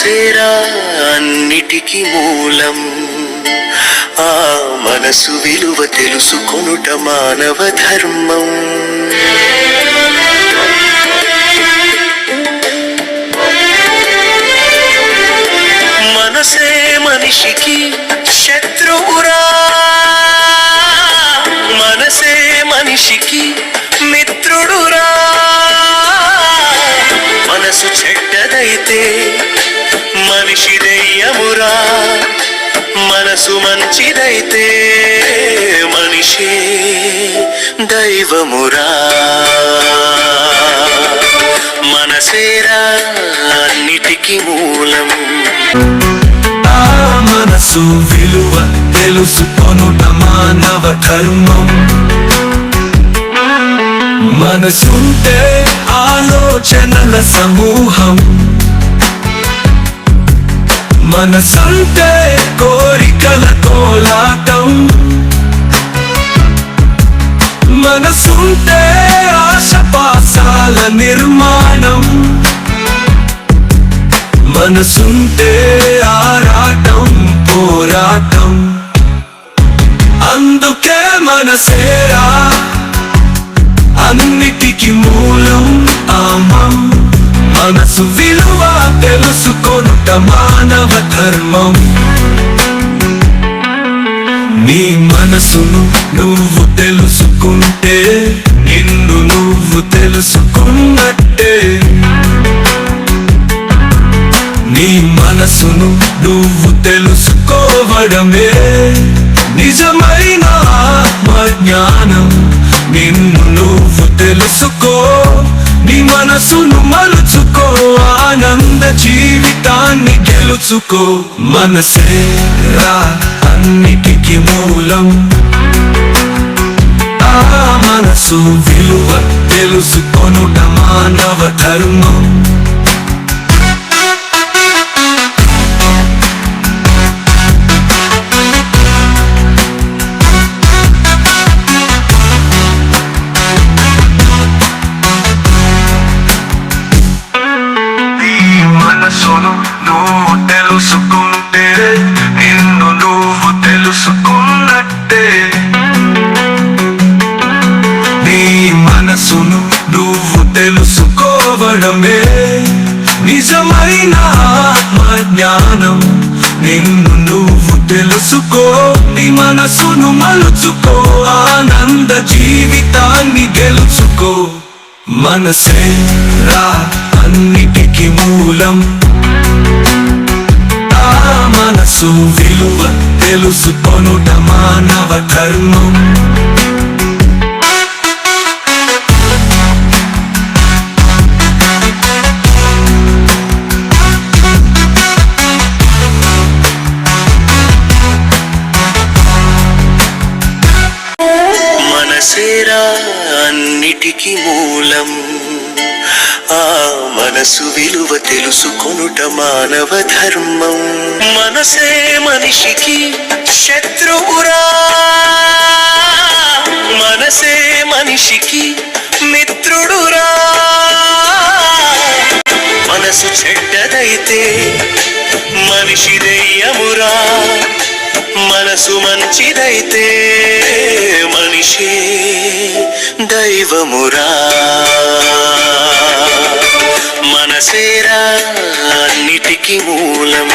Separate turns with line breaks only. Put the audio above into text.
మనసేరా అన్నిటికీ మూలం. ఆ మనసు విలువ తెలుసుకొనుట మానవ ధర్మం. మనసే మనిషికి శత్రువురా. మనసే మనిషికి మిత్రుడురా. మనసు చెడ్డదైతే మనిషి దెయ్యమురా మనసు మంచిదైతే మనిషి దైవమురా. మనసేరా అన్నిటికీ మూలం.
ఆ మనసు విలువ తెలుసుకొనుట మానవ ధర్మం. మనసుంటే ఆలోచనల సమూహం. మనసంటే కోరికల కోలాటం. మనసుంటే ఆశపాసాల నిర్మాణం. మనసుంటే ఆరాటం పోరాటం. అందుకే మనసేరా అన్నిటికీ మూలం ఆమం. మనసు విలువ తెలు తెలుసుకొనుట మానవ ధర్మం. నీ మనసును నువ్వు తెలుసుకుంటే నిన్ను నువ్వు తెలుసుకున్నట్టే. నీ మనసును నువ్వు తెలుసుకోవడమే నిజమైన ఆత్మజ్ఞానం. నిన్ను నువ్వు తెలుసుకో నీ మనసును మలుచుకో ఆనంద జీవితాన్ని తెలుసుకో మనసే రా అన్నిటికి మూలం. ఆ మనసు విలువ తెలుసుకొనుట మానవ ధర్మం. తెలుసుకుంటే నిన్ను నువ్వు తెలుసుకున్నట్టే. నీ మనసును నువ్వు తెలుసుకోవడమే నిజమైన ఆత్మజ్ఞానం నిన్ను నువ్వు తెలుసుకో నీ మనసును మలుచుకో ఆనంద జీవితాన్ని గెలుచుకో. మనసే రా అన్నిటికీ మూలం. యేసు విలువ తెలుసుకొనుట మానవ ధర్మం.
మనసేరా అన్నిటికీ మూలం. ఆ మనసు విలువ తెలుసుకొనుట మానవ ధర్మం. మనసే మనిషికి శత్రువురా. మనసే మనిషికి మిత్రుడురా. మనసు చెడ్డదైతే మనిషి దెయ్యమురా. మనసు మంచిదైతే మనిషి దైవమురా. మనసేరా అన్నిటికీ మూలం.